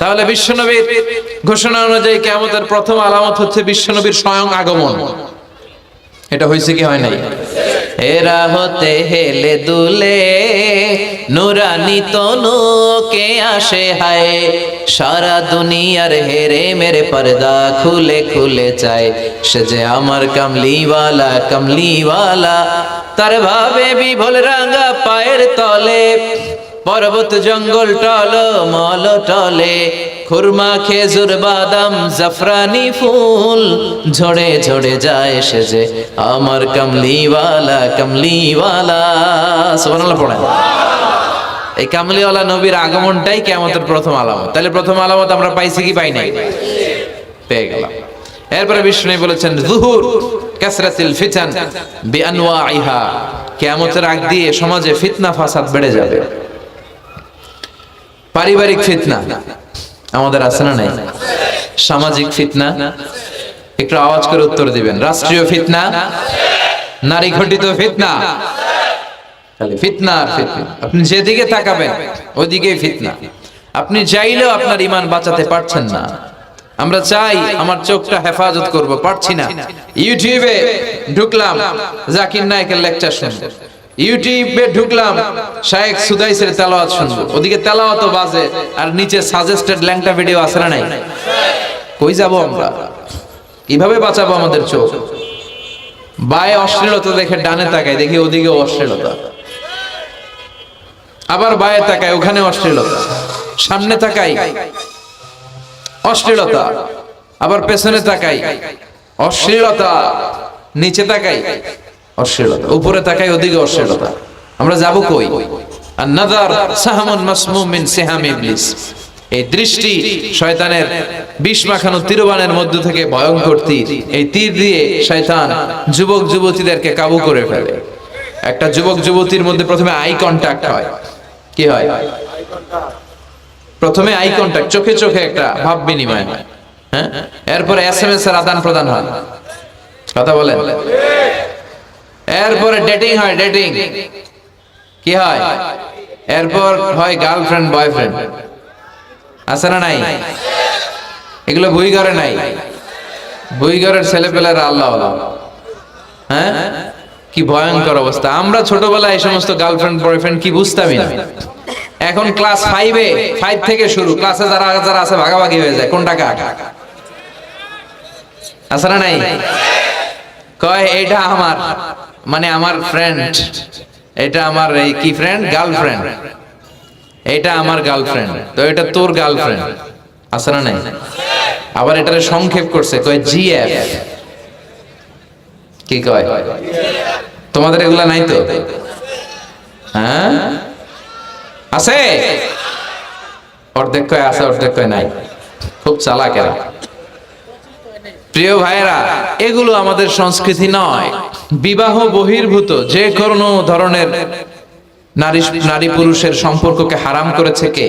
তাহলে বিশ্বনবীর ঘোষণা অনুযায়ী কেমতের প্রথম আলামত হচ্ছে বিশ্বনবীর স্বয়ং আগমন। এটা হয়েছে কি হয় নাই? এরা হতে হেলে দুলে নুরানি তনুকে আসে হায়। সারা দুনিয়ার হেরে মেরে পর্দা খুলে খুলে চায়। সে যে আমার কামলিওয়ালা কামলিওয়ালা, তার ভাবে বিভোল রাঙা পায়ের তলে। পর্বত জঙ্গল টল, মল টলে, খুরমা, খেজুর, বাদাম, জাফরানি ফুল। ঝড়ে ঝড়ে যায় সে যে আমার কামলিওয়ালা কামলিওয়ালা। সুবহানাল্লাহ, পড়েন। এই কামলিওয়ালা নবীর আগমনটাই কেমতের প্রথম আলামত। তাহলে প্রথম আলামত আমরা পাইছি কি পাই নাই পেয়ে গেলাম। এরপরে বিষ্ণু বলেছেন, জুহুর কাসরাতিল ফিতান বিআনওয়াইহা কিয়ামতের আগ দিয়ে সমাজে ফিতনা, ফাসাদ বেড়ে যাবে। পারিবারিক ফিতনা আমাদের আছে না নাই? সামাজিক ফিতনা? একটু আওয়াজ করে উত্তর দিবেন। রাষ্ট্রীয় ফিতনা? নারী ঘটিত ফিতনা? ফিতনা আপনি যেদিকে তাকাবেন ওইদিকে ফিতনা। আপনি চাইলেও আপনার ইমান বাঁচাতে পারছেন না। আমরা চাই আমার চোখটা হেফাজত করব। পারছি না। ইউটিউবে ঢুকলাম, জাকির নায়কের লেকচার শুনব। ইউটিউবে ঢুকলাম, শায়েখ সুদাইসের তেলাওয়াত শুনব। ওদিকে তেলাওয়াতও বাজে, আর নিচে সাজেস্টেড ল্যাংটা ভিডিও আছে না নাই? কই যাব আমরা? কীভাবে বাঁচাবো আমাদের চোখ? বায়ে অশ্লীলতা দেখে ডানে তাকায় দেখি ওদিকে অশ্লীলতা। আবার বায়ে তাকায় ওখানে অশ্লীলতা। সামনে তাকাই, অশ্লীলতা। আবার পেছনে তাকাই, অশ্লীলতা। নিচে তাকাই অশ্লীলতা, উপরে তাকাই ওদিকে অশ্লীলতা। আমরা যাব কই? আর নাদার সাহামুন মাসমুম মিন সিহাম ইবলিস। এই দৃষ্টি শয়তানের বিষ মাখানো তীরবানের মধ্য থেকে ভয়ঙ্কর তীর। এই তীর দিয়ে শয়তান যুবক যুবতীদেরকে কাবু করে ফেলে। একটা যুবক যুবতীর মধ্যে প্রথমে আই কন্টাক্ট হয়। কি হয়? প্রথমে আই কন্টাক্ট চোখে চোখে একটা ভাব বিনিময় হয়। হ্যাঁ? এরপরে এস এম এস এর আদান প্রদান হয়। কথা বলেন। এরপরে ডেটিং হয় ডেটিং কি হয়? এরপর হয় গার্লফ্রেন্ড বয়ফ্রেন্ড আছে না নাই? এগুলো বই ঘরে নাই। বই ঘরের আল্লাহ আল্লাহ। হ্যাঁ? কি ভয়ঙ্কর অবস্থা। আমরা ছোটবেলায় এই সমস্ত গার্লফ্রেন্ড বয়ফ্রেন্ড কি বুঝতামই না। এখন ক্লাস ফাইভে ফাইভ থেকে শুরু। ক্লাসে যারা যারা আছে, ভাগাভাগি হয়ে যায়। কোনটা কাক আছে না নাই? কয় এটা আমার। মানে আমার ফ্রেন্ড এটা আমার এই কি ফ্রেন্ড গার্লফ্রেন্ড এটা আমার গার্লফ্রেন্ড তো এটা তোর গার্লফ্রেন্ড আছে না নাই? আবার এটারে সংক্ষেপ করছে, কয় জিএফ কি কয়? তোমাদের এগুলা নাই তো? হ্যাঁ? আছে? অর্ধেক কয় আছে, অর্ধেক কয় নাই। খুব চালাক এরা। প্রিয় ভাইরা এগুলো আমাদের সংস্কৃতি নয়। বিবাহ বহির্ভূত যে কোনো ধরনের নারী নারী পুরুষের সম্পর্ককে হারাম করেছে কে?